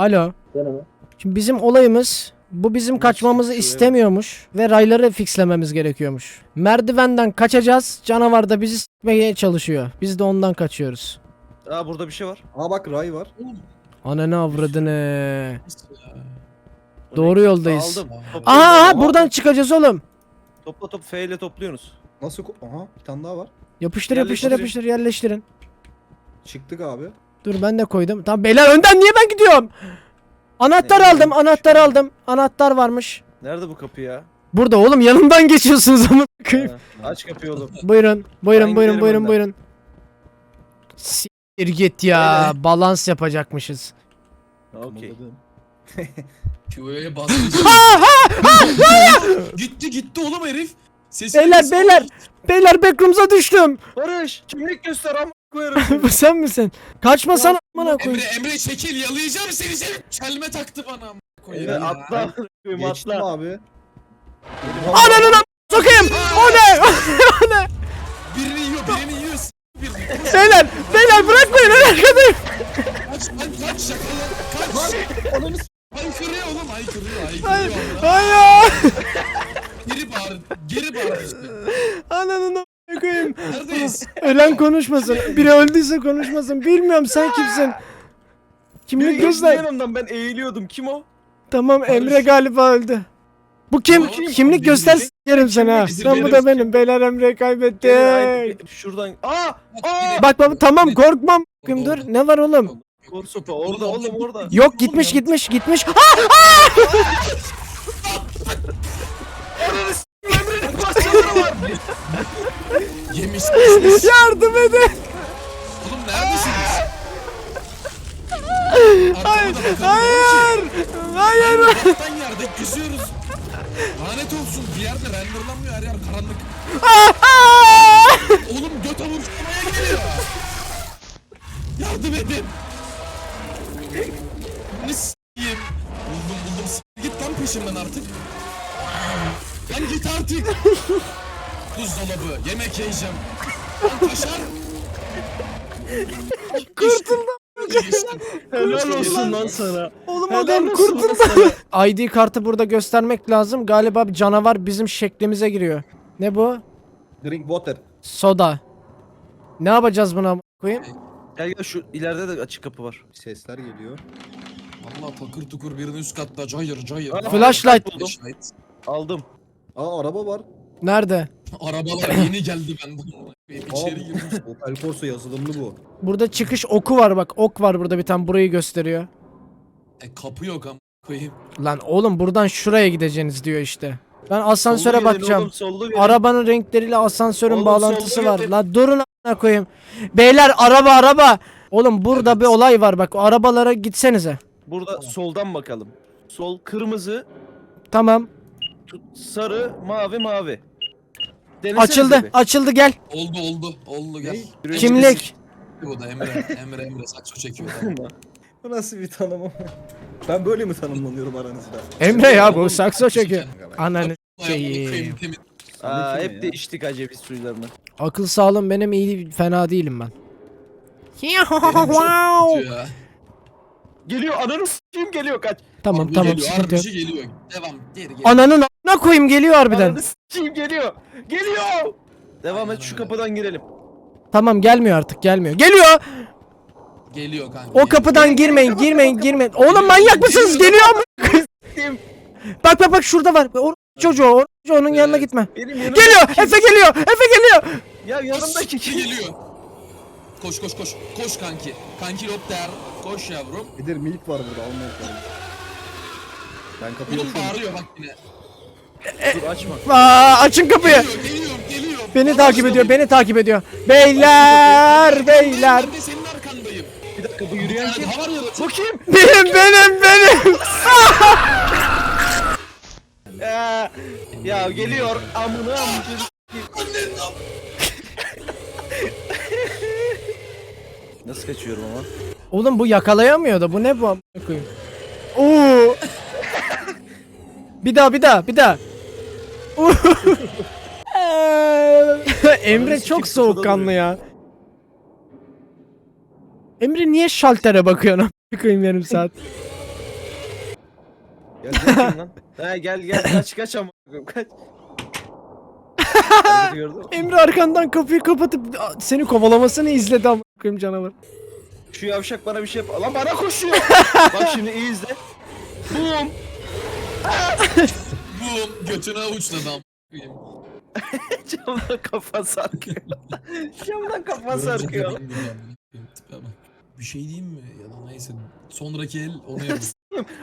Alo. Deneme. Şimdi bizim olayımız bu bizim kaçmamızı istemiyormuş ve rayları fixlememiz gerekiyormuş. Merdivenden kaçacağız. Canavar da bizi s**meye çalışıyor. Biz de ondan kaçıyoruz. Aa burada bir şey var. Aa bak ray var. Ananı avradını. O Doğru ne? yoldayız. Aldım. Topla, Aha, buradan çıkacağız oğlum. Topla top F ile topluyorsunuz. Nasıl? ko- Aha bir tane daha var. Yapıştır yapıştır Yerleştirin. yapıştır yerleştirin. Çıktık abi. Dur ben de koydum. Tamam beyler önden niye ben gidiyorum? Anahtar Ne aldım anahtar aldım. Anahtar varmış. Nerede bu kapı ya? Burada oğlum yanımdan geçiyorsunuz ama. Ha, Aç kapıyı oğlum. buyurun buyurun Ben buyurun giderim buyurun önden. buyurun. Siktir git ya. Balans yapacakmışız. Okey. Q'ya bastı. gitti gitti oğlum herif. Sesi Beyler beyler. Beyler backroom'za düştüm. Barış kimlik göster ama koyarım. Bu sen misin? Kaçmasana amına Emre koyayım. Emre çekil yalayacağım seni seni. Çelme taktı bana. amına koyayım Emre ya. atla. Geçtim atla. abi. Ananı am- sokayım. O ne? Birini yiyor birini yiyor. s- Birini. Beyler beyler bırakmayın en arkadayım. Kaç lan kaç şakalar kaç. Haykırıyor oğlum haykırıyor Hayır. haykırıyor. Hayır. Geri bağır. Geri bağır işte. Ananı am- koyayım. Neredeyiz? Ölen konuşmasın. Biri öldüyse konuşmasın. Bilmiyorum sen kimsin? Kimlik geçti göster. yanımdan ben eğiliyordum. Kim o? Tamam. Emre galiba öldü. Bu kim? Oğlum, Kimlik göster yerim seni ha. bizim- Lan bu da benim. Beyler Emre'yi kaybetti. Haydi, Şuradan. Aa! Aa! Bak bak tamam korkmam. Dur. Ne var oğlum? Kor sopa orada oğlum orada. Yok gitmiş gitmiş gitmiş. Ha! Yemiş yemiş. Yardım edin. Oğlum neredesiniz? Hayır. Hayır. Hayır. Allah'tan yerde geziyoruz. Lanet olsun bir yerde renderlanmıyor her yer karanlık. Oğlum göt avuruşlamaya geliyor. Yardım edin. Ne s**eyim. Buldum buldum s- Git lan peşimden artık. Lan git artık. Buzdolabı yemek yiyeceğim. Lan kaşar. Kurtuldum. Helal olsun lan sana. Oğlum Helal adam olsun kurtuldu. ID kartı burada göstermek lazım. Galiba bir canavar bizim şeklimize giriyor. Ne bu? Drink water. Soda. Ne yapacağız buna koyayım? Gel gel şu ileride de açık kapı var. Sesler geliyor. Valla takır tukur birinin üst katta cayır cayır. Flashlight. Aldım. Aa araba var. Nerede? Arabalar yeni geldi benden. İçeri girdim. Opel Corsa yazılımlı bu. Burada çıkış oku var bak. Ok var burada bir tane burayı gösteriyor. E kapı yok ama koyayım. Lan oğlum buradan şuraya gideceğiniz diyor işte. Ben asansöre Sollu gelin bakacağım. Oğlum, sollu gelin. Arabanın renkleriyle asansörün Oğlum, bağlantısı var. gelin. La durun a**ına koyayım. Beyler araba araba. Oğlum burada Evet. bir olay var bak. O arabalara gitsenize. Burada soldan bakalım. Sol kırmızı, Tamam. tu- sarı, mavi, mavi. Denesenize Açıldı. bir. Açıldı gel. Oldu oldu. Oldu gel. Yürüyün. Kimlik. Bu da Emre. Emre Emre sakso çekiyor. Bu nasıl bir tanımım? ben böyle mi tanımlanıyorum aranızda? Emre ya bu sakso çekiyor. Ananı temiz. Aa, hep de içtik aceviz suylarını. Akıl sağlığım benim iyi fena değilim ben. Wow. Geliyor ananı s**eyim geliyor kaç. Tamam Harbi tamam geliyor, sıkıntı yok. şey geliyor. Devam. Geri geri. Ananın a**ına koyayım geliyor harbiden. Ananı s**eyim geliyor. Geliyor. Devam et şu kapıdan girelim. Tamam gelmiyor artık gelmiyor. Geliyor. Geliyor kanka. O geliyor. kapıdan girmeyin girmeyin girmeyin. Oğlum manyak mısınız? Geliyor mu? Bak bak bak şurada var. O çocuğu o çocuğunun yanına Evet. gitme. Benim yanımda Geliyor. Efe geliyor. Efe geliyor. Ya yanımdaki kim? geliyor? Koş koş koş. Koş kanki. Kanki hop der. Koş yavrum. Bir de milk var burada alma yok. Ben kapıyı Oğlum açıyorum. bağırıyor bak yine. Dur açma. Aa, açın kapıyı. Geliyor geliyor geliyor. Beni takip ediyor. Beni takip ediyor. Beyler, beyler. Ben de senin arkandayım. Bir dakika bu yürüyen kim? daha var ya da Bu kim? Benim benim benim. Ya, ya geliyor amına amına. Nasıl kaçıyorum ama? Oğlum bu yakalayamıyor da bu ne bu amına koyayım. Oo. bir daha bir daha bir daha. Emre çok soğukkanlı ya. Emre niye şaltere bakıyorsun amına koyayım yarım saat? Gel gel lan. Ha gel gel kaç kaç ama kaç. Emre arkandan kapıyı kapatıp seni kovalamasını izledi ama koyayım canavar. Şu yavşak bana bir şey yap. Lan bana koşuyor. Bak şimdi iyi izle. Boom. Bu götüne avuçladı am. Camdan kafa sarkıyor. Camdan kafa sarkıyor. Bir şey diyeyim mi? Ya da neyse. Sonraki el onu yaparız.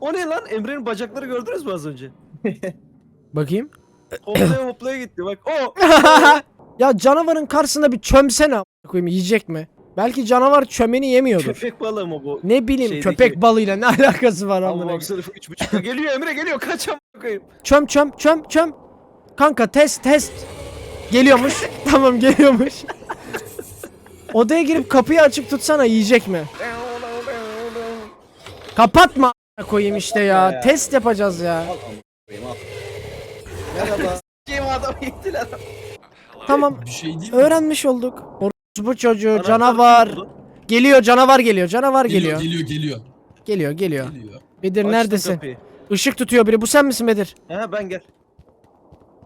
O ne lan? Emre'nin bacakları gördünüz mü az önce? Bakayım. Hoplaya hoplaya gitti bak. O. ya canavarın karşısında bir çömsene koyayım yiyecek mi? Belki canavar çömeni yemiyordur. Köpek balığı mı bu? Ne bileyim Şeydeki- köpek balığıyla ne alakası var amına. baksana şu üç buçukta geliyor Emre geliyor kaç amına koyayım. Çöm çöm çöm çöm. Kanka test test. Geliyormuş. tamam geliyormuş. Odaya girip kapıyı açık tutsana yiyecek mi? Kapatma koyayım işte ya. Ya. Test yapacağız ya. Al amına koyayım al. Merhaba. Kim. Tamam. Bir şey diyeyim mi? Öğrenmiş olduk. bu çocuğu Anahtar canavar. buldu? Geliyor canavar geliyor. Canavar geliyor. Geliyor geliyor. Geliyor geliyor. Geliyor. Bedir Açtım neredesin? kapıyı. Işık tutuyor biri. Bu sen misin Bedir? Ha ben gel.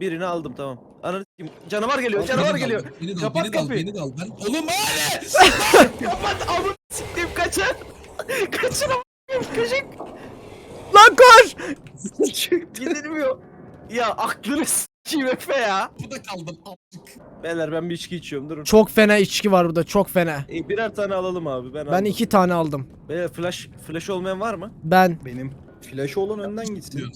Birini aldım tamam. Ananı kim? Canavar geliyor, canavar Beni de al, geliyor. Beni de al, Kapat beni de al, kapıyı. beni de al. Ben... Oğlum hadi! Kapat amına siktim kaçın. Kaçın amına köşek. Lan koş! Gidilmiyor. Ya aklını s**eyim Efe ya. Burada kaldım. amcık. Beyler ben bir içki içiyorum durun. Çok fena içki var burada. Çok fena. E, birer tane alalım abi ben Ben aldım. iki tane aldım. Beyler flash flash olmayan var mı? Ben. Benim flaşı olan önden gitsin.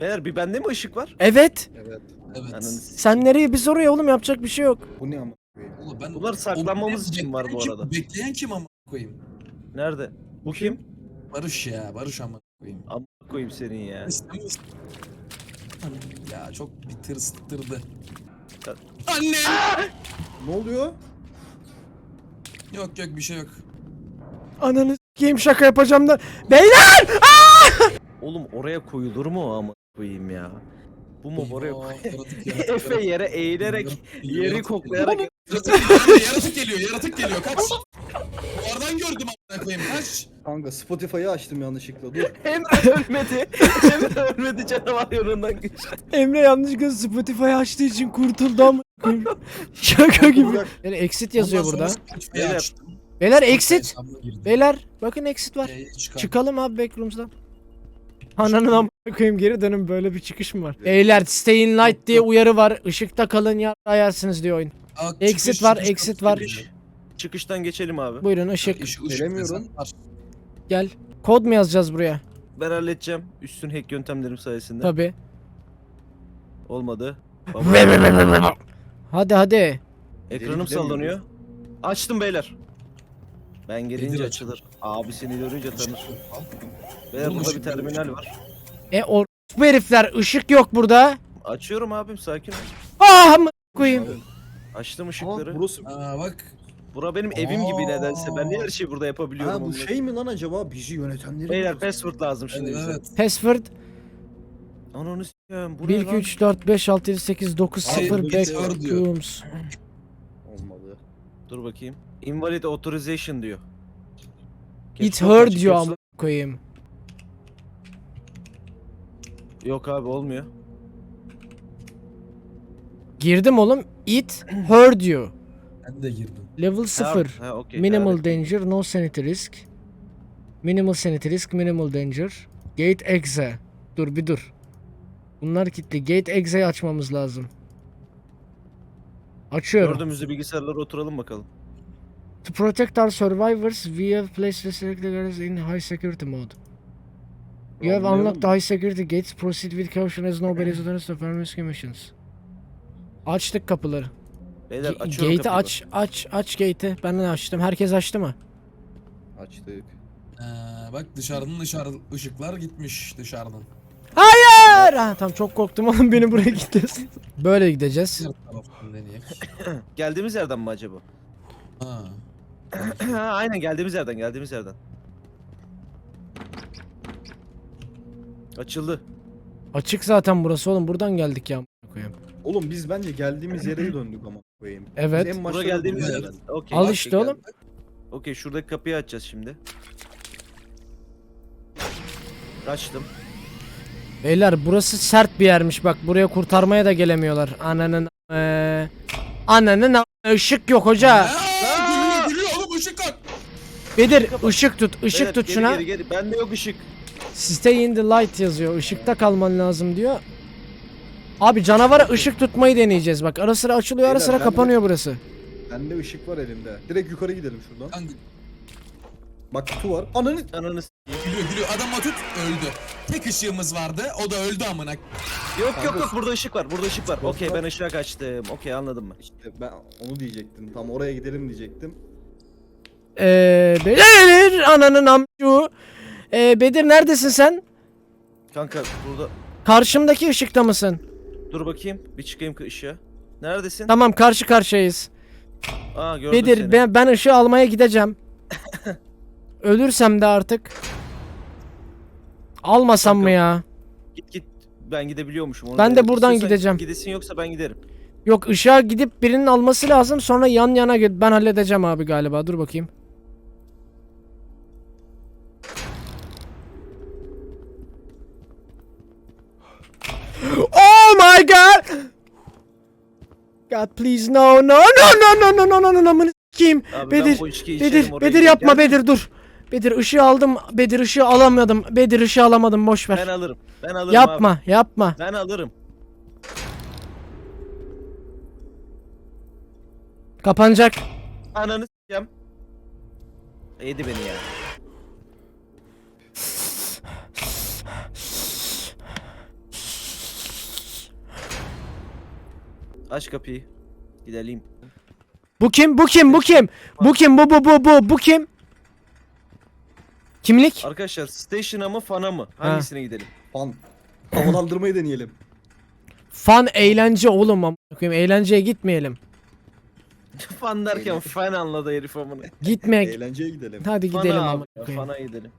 Beyler bir bende mi ışık var? Evet. Evet. Evet. Sen nereye biz oraya oğlum yapacak bir şey yok. Bu ne ama koyayım? Oğlum ben Bunlar saklanmamız için var bu bekleyen kim- arada. Bekleyen kim ama koyayım? Nerede? Bu kim? Barış ya, Barış ama koyayım. Amına koyayım senin ya. İstemiyorsun. Ya çok bir tırstırdı. Ya- Anne! Ne oluyor? Yok yok bir şey yok. Ananı s**eyim şaka yapacağım da. Beyler! Oğlum oraya koyulur mu o ama koyayım ya? Bu mu oraya koy? Eyvah, yaratık, yaratık, Efe yere eğilerek Geliyor, yeri yaratık koklayarak geliyor. Yaratık, yaratık geliyor, yaratık geliyor. Kaç. Gördüm amına koyayım. Kaç. Kanka Spotify'ı açtım yanlışlıkla dur. Emre ölmedi. Emre ölmedi canavar yanından geçti. Emre yanlışlıkla Spotify açtığı için kurtuldu ama. şaka gibi. Yani exit yazıyor Ondan burada. sonra Spotify'ı Beyler. açtım. Beyler exit. Hesabıma girdim. Beyler bakın exit var. Ee, çıkar. Çıkalım abi backrooms'dan. Ananın amına koyayım geri dönün böyle bir çıkış mı var? Beyler stay in light diye uyarı var. Işıkta kalın ya yersiniz diyor oyun. Aa, Exit var, çıkış, exit var. çıkış. Çıkıştan geçelim abi. Buyurun ışık İş- ışık Gelemiyorum. desen var. gel. Kod mu yazacağız buraya? Ben halledeceğim. Üstün hack yöntemlerim sayesinde. Tabi. Olmadı. Baba, Hadi hadi. ekranım Gidemiyoruz. sallanıyor. Açtım beyler. Ben gelince Nedir açılır. Abisini görünce tanır. Beyler Oğlum burada bir ışık terminal var. E o bu herifler ışık yok burada. Açıyorum abim sakin ol. Ah amına koyayım. Açtım Aa ışıkları. burası. Aa bak. Bura benim evim gibi Aa. nedense. Ben niye her şeyi burada yapabiliyorum? Ha bu onunla? şey mi lan acaba bizi yönetenleri Beyler mi? password lazım şimdi Evet. bize. evet. Password Ananı s**eyim. Bu 1 ne 2 lan? 3 4 5 6 7 8 9 Hayır, 0 bu bilgisayar diyor. backrooms. Olmadı. Dur bakayım. Invalid authorization diyor. It Geç her kapı diyor açık amına koyayım. Yok abi olmuyor. Girdim oğlum. It her diyor. Ben de girdim. Level 0. Ha, okey. Minimal Evet. danger, no sanity risk. Minimal sanity risk, minimal danger. Gate exe. Dur bir dur. Bunlar kilitli. Gate exe'yi açmamız lazım. Açıyorum. Gördüğümüzde bilgisayarlara oturalım bakalım. To protect our survivors, we have placed the selected areas in high security mode. You have unlocked mı? high security gates. Proceed with caution as nobody is authorized to permit missions. Açtık kapıları. Beyler açıyorum gate'i kapıyı. aç, aç, aç gate'i. Ben de açtım. Herkes açtı mı? Açtık. Ee, bak dışarıdan dışarı ışıklar gitmiş dışarıdan. Hayır! Ha, tamam çok korktum oğlum beni buraya gitmesin. Böyle gideceğiz. Diğer taraftan deneyek. Geldiğimiz yerden mi acaba? Ha. ha, aynen geldiğimiz yerden geldiğimiz yerden. Açıldı. Açık zaten burası oğlum. Buradan geldik ya. koyayım. Oğlum biz bence geldiğimiz yere döndük ama koyayım. Biz Evet. en Buraya geldiğimiz yerden. Okey. Al işte oğlum. Okey şuradaki kapıyı açacağız şimdi. Açtım. Beyler burası sert bir yermiş bak buraya kurtarmaya da gelemiyorlar. Ananın eee ananın a- ışık yok hoca. Aa, gülüyor gülüyor oğlum ışık kalk. Bedir ışık tut ışık Beyler, tut geri, şuna. Geri geri bende yok ışık. Stay in the light yazıyor. Işıkta kalman lazım diyor. Abi canavara ışık tutmayı deneyeceğiz bak. Ara sıra açılıyor ara Beyler, sıra ben de- kapanıyor burası. Bende ışık var elimde. Direkt yukarı gidelim şuradan. Kanka, Bak kutu var. Ananı Ananı s- Gülüyor gülüyor adama tut öldü. Tek ışığımız vardı o da öldü amına. Yok yok yok burada ışık var. Burada ışık var. Okey ben ışığa kaçtım. Okey anladım mı? işte ben onu diyecektim. Tam oraya gidelim diyecektim. Eee Bedir ananın amcu. Eee Bedir neredesin sen? Kanka burada Karşımdaki ışıkta mısın? Dur bakayım. Bir çıkayım ışığa. Neredesin? Tamam karşı karşıyayız. Aa gördüm Bedir seni. ben, ben ışığı almaya gideceğim. Ölürsem de artık. Almasam mı Kanka, ya? Git git. Ben gidebiliyormuşum. Onu Ben de denedim. buradan İstiyorsan gideceğim. Gidesin yoksa ben giderim. Yok ışığa gidip birinin alması lazım sonra yan yana git. Ben halledeceğim abi galiba. Dur bakayım. Oh my god! God please no no no no no no no no no no no kim? Abi ben Bedir bu içkiyi içerim, Bedir oraya Bedir yapma. Bedir dur. Bedir ışığı aldım. Bedir ışığı alamadım. Bedir ışı alamadım boş ver. Ben alırım. Ben alırım yapma abi. yapma. Ben alırım. Kapanacak. Ananı s**eceğim. Yedi beni ya. Aç kapıyı. Gidelim. Bu kim? Bu kim? Bu kim? Bu kim? Bu bu bu bu bu kim? Kimlik? Arkadaşlar station'a mı fana mı? Hangisine gidelim? Fan. Havalandırmayı deneyelim. Fan eğlence oğlum amına koyayım. Eğlenceye gitmeyelim. fan derken fan anladı herif amına. Gitme. Eğlenceye gidelim. Hadi Fana gidelim abi, koyayım. Fana gidelim.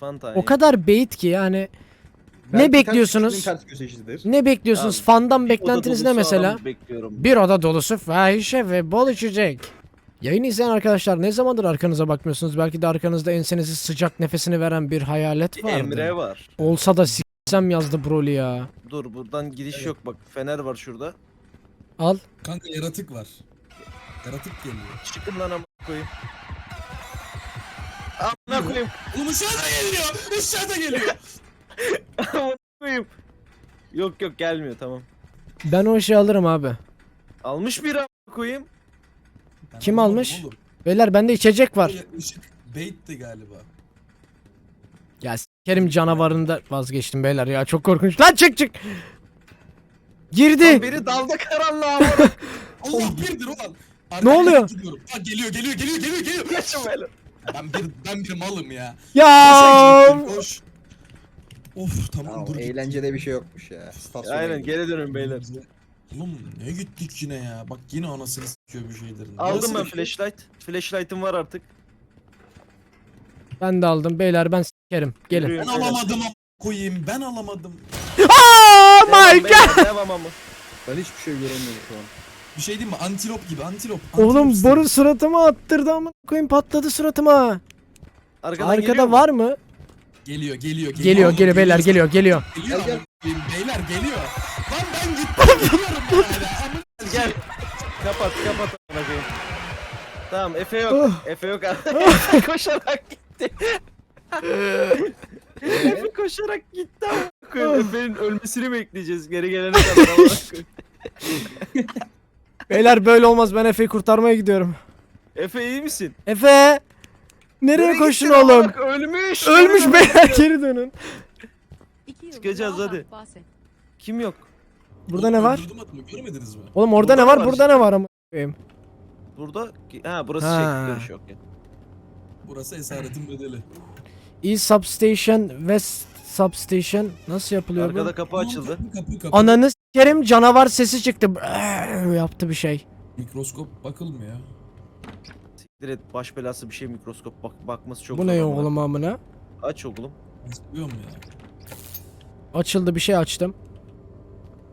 Fan tane. O kadar bait ki yani. Ne Belki ters bekliyorsunuz? köşenin Ters köşesidir. Ne bekliyorsunuz? Abi, Fandan beklentiniz ne mesela? Bekliyorum. Bir oda dolusu fahişe ve bol içecek. Yayın izleyen arkadaşlar ne zamandır arkanıza bakmıyorsunuz? Belki de arkanızda ensenizi sıcak nefesini veren bir hayalet vardı. Emre var. Olsa da s**sem yazdı Broly ya. Dur buradan gidiş yok bak. Fener var şurada. Al. Kanka yaratık var. Yaratık geliyor. Çıkın lan amına koyayım. Amına koyayım. Oğlum ışığa da geliyor. Işığa da geliyor. Amına koyayım. Yok yok gelmiyor tamam. Ben o işi alırım abi. Almış bir amına koyayım. Ben Kim anlamadım almış? oğlum. Beyler bende içecek var. Böyle Işık baitti galiba. Ya s**kerim canavarında vazgeçtim beyler ya çok korkunç. Lan çık çık. Girdi. Lan biri dalda karanlığa amına. Allah birdir ulan. Ne oluyor? gidiyorum. Ha, geliyor geliyor geliyor geliyor geliyor. Ben bir ben bir malım ya. Ya. Koş, koş. Of tamam Ya, dur. eğlencede bir şey yokmuş ya. Stasyona Aynen gidelim. geri dönün beyler. Oğlum ne gittik yine ya. Bak yine anasını sikiyor bir şeylerin. Aldım ben flashlight. Flashlight'ım var artık. Ben de aldım beyler ben s**kerim. Gelin. Ben alamadım am- koyayım. Ben alamadım. Oh my god. beyler, Devam ama. Ben hiçbir şey göremiyorum şu an. Bir şey diyeyim mi? Antilop gibi antilop. Oğlum antilop boru suratıma attırdı ama koyayım patladı suratıma. Arkadan geliyor Arkada mu? var mı? Geliyor geliyor geliyor. Geliyor Oğlum, geliyor beyler geliyor. geliyor geliyor. Gel, ama koyayım, Beyler geliyor. Lan ben gittim geliyorum hala. Amına Gel. Kapat kapat amına koyayım. Tamam Efe yok. Oh. Efe yok. Efe koşarak gitti. Efe koşarak gitti amına koyayım. Efe'nin ölmesini bekleyeceğiz geri gelene kadar amına koyayım. Beyler böyle olmaz ben Efe'yi kurtarmaya gidiyorum. Efe iyi misin? Efe! Nereye Nereye koştun gittin oğlum? amına- Ölmüş. Ölmüş beyler geri dönün. Çıkacağız, hadi. Kim yok? Burada ne var? Öldürdüm adamı görmediniz mi? Oğlum orada Burada ne var? var Burada ne var ama koyayım. Burada ha burası Ha. şey görüş yok ya. Burası esaretin bedeli. East Substation, West Substation nasıl yapılıyor Arkada bu? kapı açıldı. Kapı kapı kapı. Ananı s**kerim canavar sesi çıktı. Brrr yaptı bir şey. Mikroskop bakılmıyor. Et baş belası bir şey mikroskop bak bakması çok bu zor ne amına. oğlum amına? Aç oğlum. Mu ya? Açıldı bir şey açtım.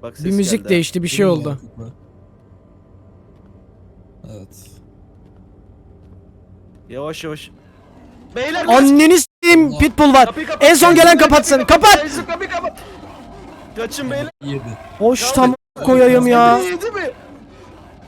Bak ses Bir müzik geldi. değişti bir şey oldu. Evet. Yavaş yavaş. Beyler Anneni s**eyim pitbull var. kapıyı kapat. En son gelen kapatsın. kapat. Kapıyı kapat. Kaçın beyler. Yedi. Hoş tam koyayım ya. Yedi mi?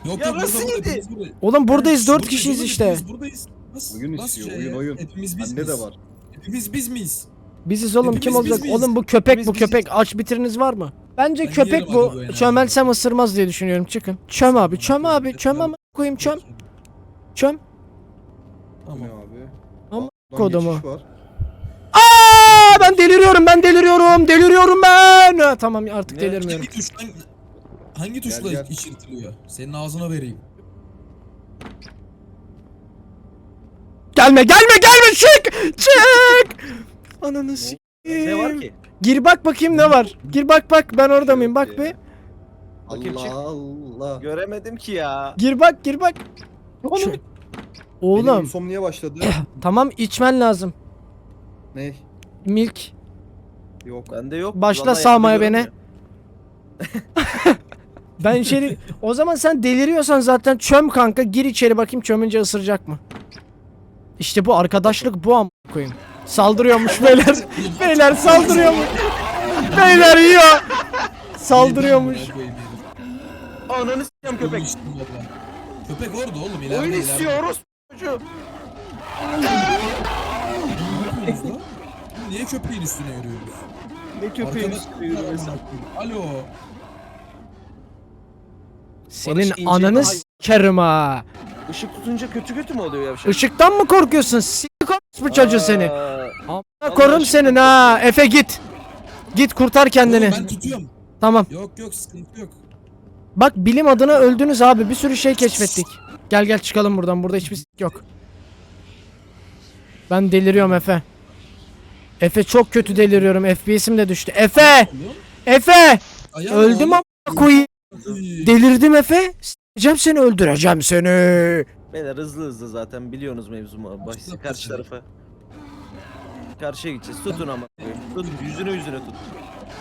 Yok Ya yok nasıl burada, burada, yedi? biz buradayız. Oğlum buradayız dört Buradayız, kişiyiz buradayız, işte. Biz buradayız. Nasıl, Oyun nasıl istiyor, şey oyun, ya? oyun. Hepimiz biz Bende miyiz? de var. Hepimiz biz miyiz? Biziz oğlum kim Hepimiz olacak? biz miyiz? Oğlum bu köpek Hepimiz bu biziz. köpek. Aç bitiriniz var mı? Bence Ben köpek yerim bu. abi bu. Çömelsem ısırmaz diye düşünüyorum. Çıkın. Çöm abi, çöm abi, çöm ama koyayım çöm. Çöm. Bu Tamam. ne abi? Ama Lan kodumu. geçiş var. Aa ben deliriyorum, ben deliriyorum, deliriyorum ben. Ha, tamam artık Ne? delirmiyorum. Hangi, tuşla gel. içirtiliyor? Senin ağzına vereyim. Gelme, gelme, gelme çık, çık. Ananı s**eyim. Ne var ki? Gir bak bakayım ne var. Gir bak bak ben orada mıyım bak be. Bakayım, çık. Allah Allah. Göremedim ki ya. Gir bak, gir bak. Şu- Benim Oğlum başladı. tamam içmen lazım. ne? Milk. Yok. Bende yok. Başla Vallahi sağmaya yapabiliyorum Ben içeri... o zaman sen deliriyorsan zaten çöm kanka gir içeri bakayım çömünce ısıracak mı? İşte bu arkadaşlık bu am koyayım. Saldırıyormuş beyler. beyler saldırıyormuş. beyler yiyor. Saldırıyormuş. Ananı s**eyim köpek. Köpek orada oğlum ileride Oyun ileride. istiyoruz. Lan? Niye köpeğin üstüne yürüyoruz? Ne köpeğin üstüne yürümesi. Alo. Senin Barış ananı sikerim ha. Işık tutunca kötü kötü mü oluyor yavşak? Işıktan mı korkuyorsun? Sik bu çocuğu seni. Aa, Amına korum aşkına senin ha. Efe git. Git kurtar kendini. Oğlum ben tutuyorum. Tamam. Yok yok sıkıntı yok. Bak bilim adına öldünüz abi. Bir sürü şey keşfettik. Gel gel çıkalım buradan. Burada hiçbir sik yok. Ben deliriyorum Efe. Efe çok kötü deliriyorum. FPS'im de düştü. Efe! Efe! Ayağım Öldüm ama koyayım. Delirdim Efe. S**eceğim seni öldüreceğim seni. Beyler hızlı hızlı zaten biliyorsunuz mevzumu. Baş, Atla karşı tarafa. Karşıya gideceğiz. Tutun ama. Tut yüzüne yüzüne tut.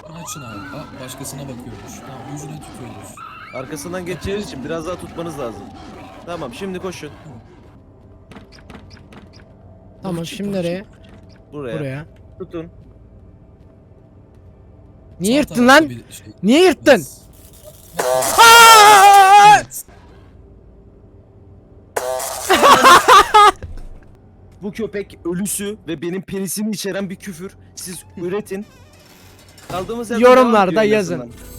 Açın abi. Aa, başkasına bakıyormuş. Tamam yüzüne tutuyoruz. Arkasından geçeceğiniz için biraz daha tutmanız lazım. Tamam şimdi koşun. Tamam şimdi nereye? Buraya. Buraya. Tutun. Niye Sağ yırttın tarafta lan? bir şey. Niye yırttın? Bu köpek ölüsü ve benim penisimi içeren bir küfür. Siz üretin. Kaldığımız yerden Yorumlarda devam ediyor en yazın. azından.